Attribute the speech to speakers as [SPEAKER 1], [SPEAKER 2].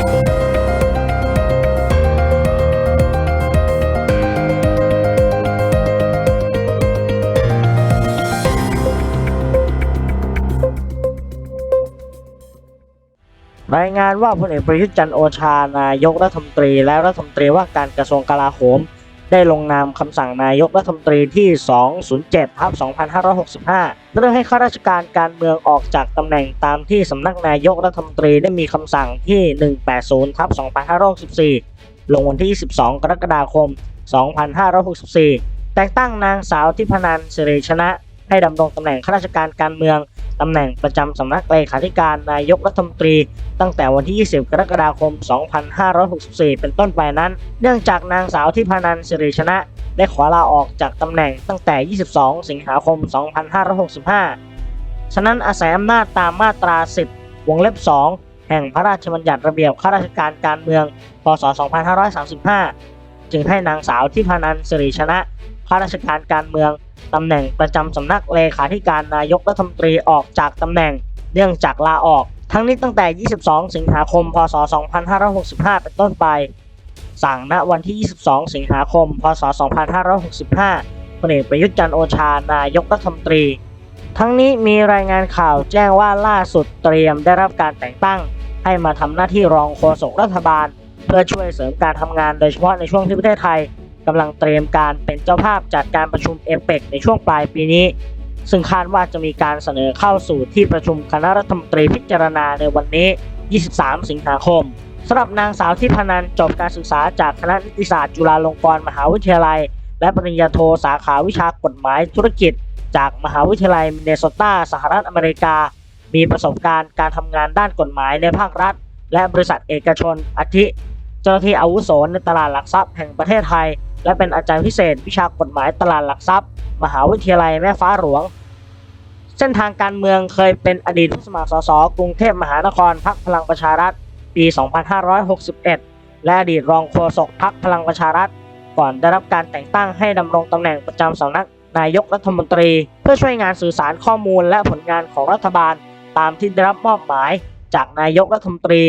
[SPEAKER 1] รายงานว่าพลเอกประยุทธ์จันโอชานายกรัฐมนตรีและรัฐมนตรีว่าการกระทรวงกลาโหม ได้ลงนามคำสั่งนายกรัฐมนตรีที่ 207ทับ2565 เรื่องให้ข้าราชการการเมืองออกจากตำแหน่งตามที่สำนักนายกรัฐมนตรีได้มีคำสั่งที่ 180ทับ2564 ลงวันที่ 22 กรกฎาคม 2564 แต่งตั้งนางสาวทิพนันสิริชนะ ให้ดำรงตำแหน่งข้าราชการการเมือง ตำแหน่งประจำสำนักเลขาธิการนายกรัฐมนตรี ตั้งแต่วันที่ 20 กรกฎาคม 2564 เป็นต้นไปนั้น เนื่องจากนางสาวทิพนันสิริชนะ ได้ขอลาออกจากตำแหน่งตั้งแต่ 22 สิงหาคม 2565 ฉะนั้นอาศัยอำนาจตามมาตรา 10 วงเล็บ 2 แห่งพระราชบัญญัติระเบียบข้าราชการการเมือง พศ 2535 จึงให้นางสาวทิพนันสิริชนะข้าราชการการเมือง ตำแหน่งประจำสำนักเลขาธิการนายกรัฐมนตรีออกจากตำแหน่งเนื่องจากลาออก ทั้งนี้ตั้งแต่ 22 สิงหาคม พศ 2565 เป็นต้นไป สั่งณวันที่ 22 สิงหาคม พศ 2565พลเอกประยุทธ์จันทร์โอชานายกรัฐมนตรี ทั้งนี้มีรายงานข่าวแจ้งว่าล่าสุดเตรียมได้รับการแต่งตั้ง ให้มาทำหน้าที่รองโฆษกรัฐบาล เพื่อช่วยเสริมการทำงานโดยเฉพาะในช่วงที่ประเทศไทย กำลังเตรียมการเป็นเจ้าภาพจัดการประชุมเอเปกในช่วงปลายปีนี้ ซึ่งคาดว่าจะมีการเสนอเข้าสู่ที่ประชุมคณะรัฐมนตรีพิจารณาในวันนี้ 23 สิงหาคมสำหรับนางสาวที่พนันจบการศึกษาจากคณะนิติศาสตร์จุฬาลงกรณ์มหาวิทยาลัย และปริญญาโทสาขาวิชากฎหมายธุรกิจ จากมหาวิทยาลัยมินเนโซตาสหรัฐอเมริกา มีประสบการณ์การทำงานด้านกฎหมายในภาครัฐ และบริษัทเอกชนอาทิ เจ้าหน้าที่อาวุโสในตลาดหลักทรัพย์แห่งประเทศไทย และเป็นอาจารย์พิเศษวิชากฎหมายตลาดหลักทรัพย์ มหาวิทยาลัยแม่ฟ้าหลวง เส้นทางการเมืองเคยเป็นอดีตผู้สมัครสสกรุงเทพมหานครพรรคพลังประชารัฐ ปี 2561 และอดีตรองโฆษกพรรคพลังประชารัฐ ก่อนได้รับการแต่งตั้งให้ดำรงตำแหน่งประจำสำนักนายกรัฐมนตรี เพื่อช่วยงานสื่อสารข้อมูลและผลงานของรัฐบาล ตามที่ได้รับมอบหมายจากนายกรัฐมนตรี